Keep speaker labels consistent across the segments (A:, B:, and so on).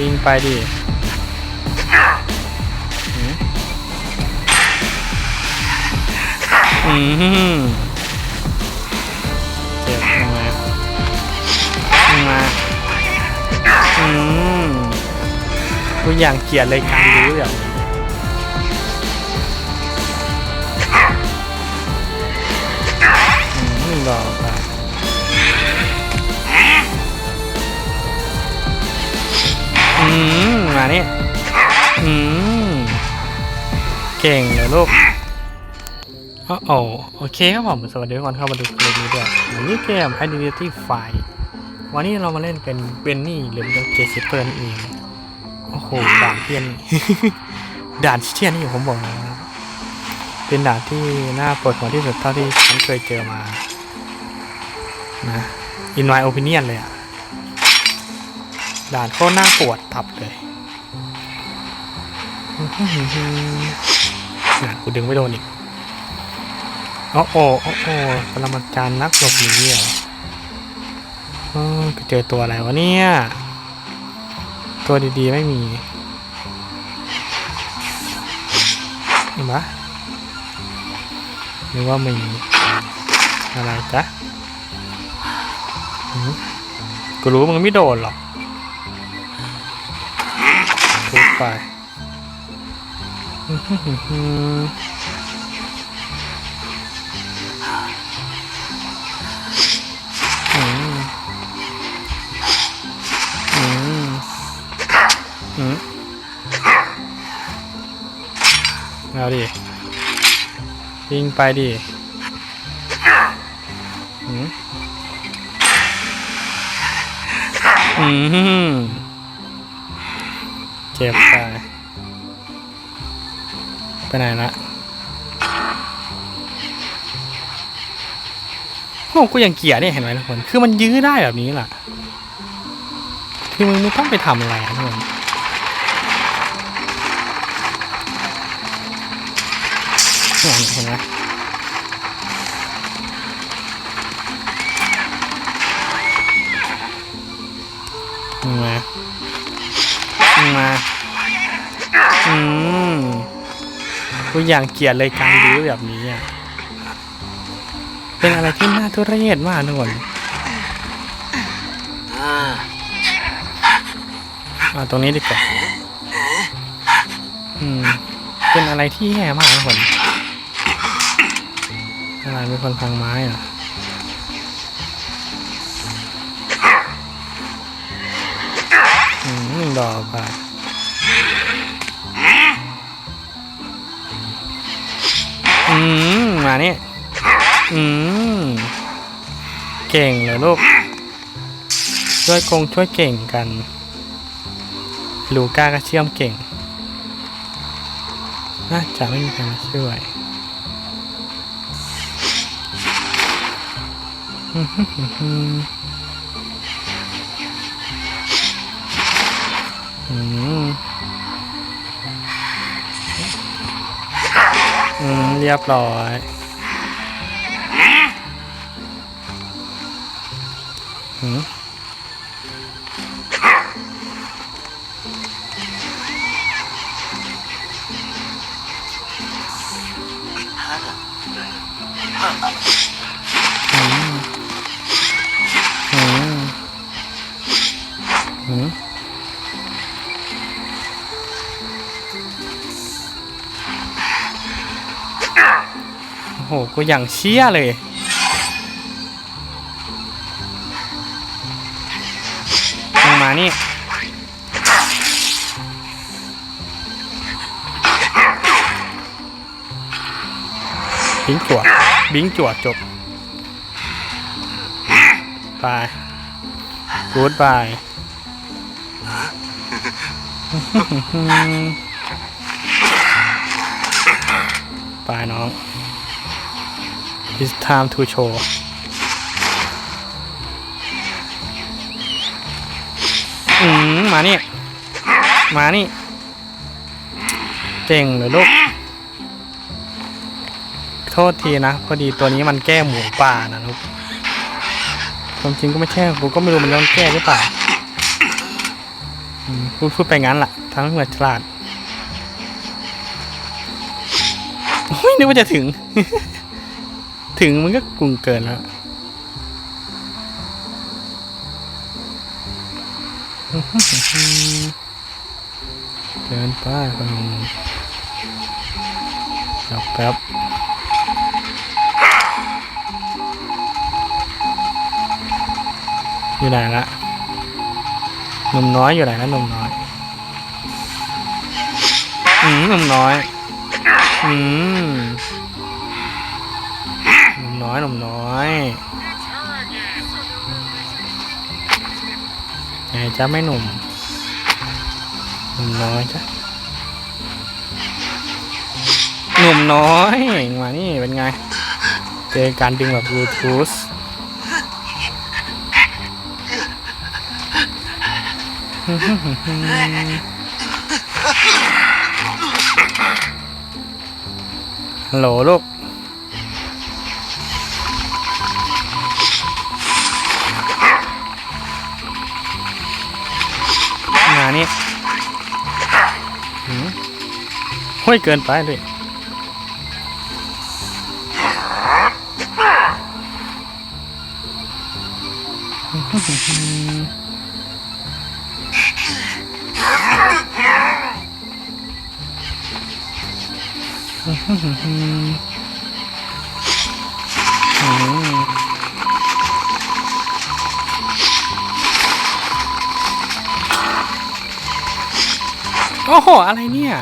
A: ยิงไปดิอืมเจ็บยังไงยังไงอืมกูอย่างเกลียดเลยการรู้อย่างนี้ มมานี่อืมเก่งเลยลูกอ๋อโอโอเคครับผมสวัสดีทุกคนเข้ามาดูเกมนี้ด้วยวันนี้เกม Identity f i วันนี้เรามาเล่นเป็นเบนนี่หรือเป็นเจสิเปิร์นเองโอ้โหด่านเทียนด่านเทียนนี่ผมบอกนะเป็นด่านที่น่าปวดหัวที่สุดเท่าที่ฉันเคยเจอมานะ in my opinion เลยอะ ด่านโคตรน่าปวดตับเลยน่ะกูดึงไม่โดนอีกโอ้โอ้โอ้โอ้ปรมาจารย์นักหลบหนีเหรอเออกูเจอตัวอะไรวะเนี่ย ตัวดีๆไม่มีเห็นปะหรือว่ามีอะไรจ๊ะกูรู้มึงไม่โดนหรอก ไปอื้อหือหือหืออืมอืมอืมเอาดิยิงไปดิอืมอืม เจ็บไปไปไหนละโอ้กูยังเกียดเนี่ยเห็นไหมทุกคน คือมันยื้อได้แบบนี้แหละคือมึงไม่ต้องไปทำอะไรทุกคนเนี่ยเห็นไหมมึงมามึ กูอย่างเกลียดเลยการยื้อแบบนี้อะเป็นอะไรที่น่าทุเรศมากทุกคนอ่าตรงนี้ดีกว่าอืมเป็นอะไรที่แย่มากทุกคนอะไรเป็นคนพังไม้อะอืมดอกไป นี่ อืม เก่งเลยลูก ช่วยกงช่วยเก่งกัน ลูก้าก็เชื่อมเก่ง น่าจะไม่มีใครมาช่วยอืมอืมอืมอืมเรียบร้อย อืมอืมอืมอืมโอ้โหกูอย่างเชี่ยเลย บิงจั่วบิงจั่วจบไปกูดบายไปน้อง It's time to show อืมมานี่ มานี่ เจ๋งเลยลูก โทษทีนะ พอดีตัวนี้มันแก้หมูป่านะลูกความจริงก็ไม่ใช่กูก็ไม่รู้มันต้องแก้หรือเปล่าพูดพูดไปงั้นล่ะทั้งเหมือนฉลาดโอ้ยนึกว่าจะถึง ถึงมันก็กุงเกินแล้วเกินไปพนมเดี๋ยวแป๊บ อยู่ไหนละหนุ่มน้อยอยู่ไหนละหนุ่มน้อยอืมหนุ่มน้อยอืมหนุ่มน้อยหนุ่มน้อยไงจ้าไม่หนุ่มหนุ่มน้อยจ้ะหนุ่มน้อยมานี่เป็นไง เจอการดึงแบบบลูทูธ ฮัลโหลลูกงานนี้หืมห้ยเกินไปเลยอืม โอ้โห อะไรเนี่ย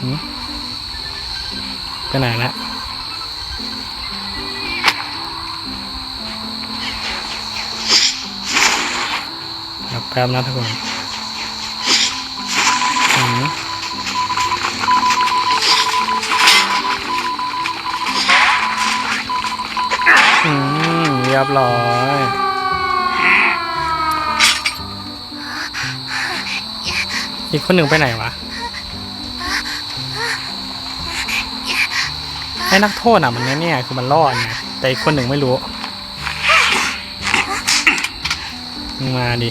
A: หืมไปไหนละเดี๋ยวแป๊บนะทุกคน ยบร้อย อีกคนหนึ่งไปไหนวะ ไอ้นักโทษอะมันเนี่ยคือมันรอดไงแต่อีกคนหนึ่งไม่รู้มึงมาดิ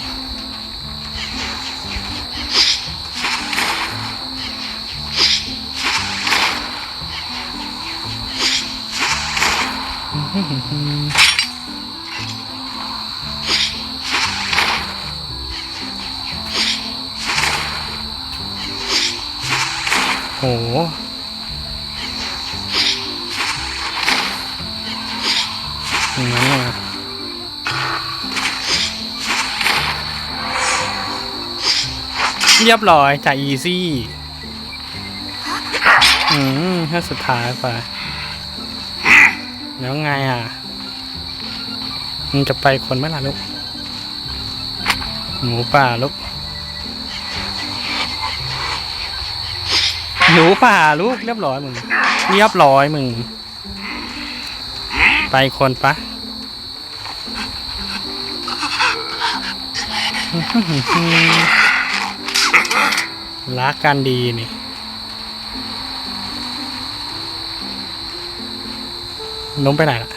A: โห อย่างนั้นเลยเรียบร้อยจ่ากอีซี่ อืมแค่สุดท้ายไป แล้วไงอะมึงจะไปคนไหมล่ะลูก หมูป่าลูก หนูป่าลูกเรียบร้อยมึงเรียบร้อยมึง ไปคนปะรักกันดีนี่น้มไปไหนล่ะ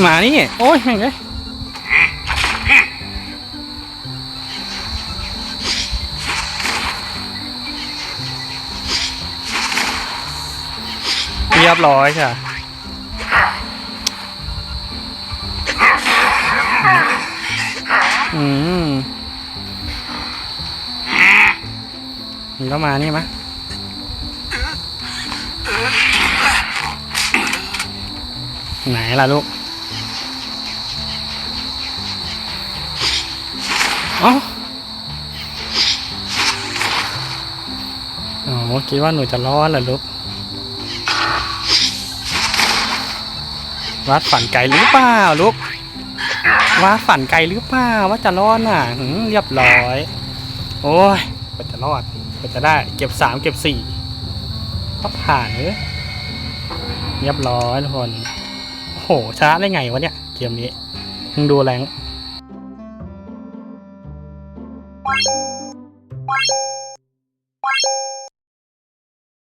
A: หมานี่ โอ้ยแม่งเลย รียบร้อยค่ะอืมมันก็มานี่มะไหนล่ะลูกอ๋ออ๋อคิดว่าหนูจะรอดเหรอลูก วัดฝันไกลหรือเปล่าลูกวาดฝันไกลหรือเปล่าว่าจะรอดน่ะเรียบร้อย โอ้ยกว่าจะรอดกว่าจะได้เก็บสามเก็บสี่ก็ผ่านเลยเรียบร้อยทุกคนโอ้โหชนะได้ไงวะเนี่ยเกมนี้มึงดูแรง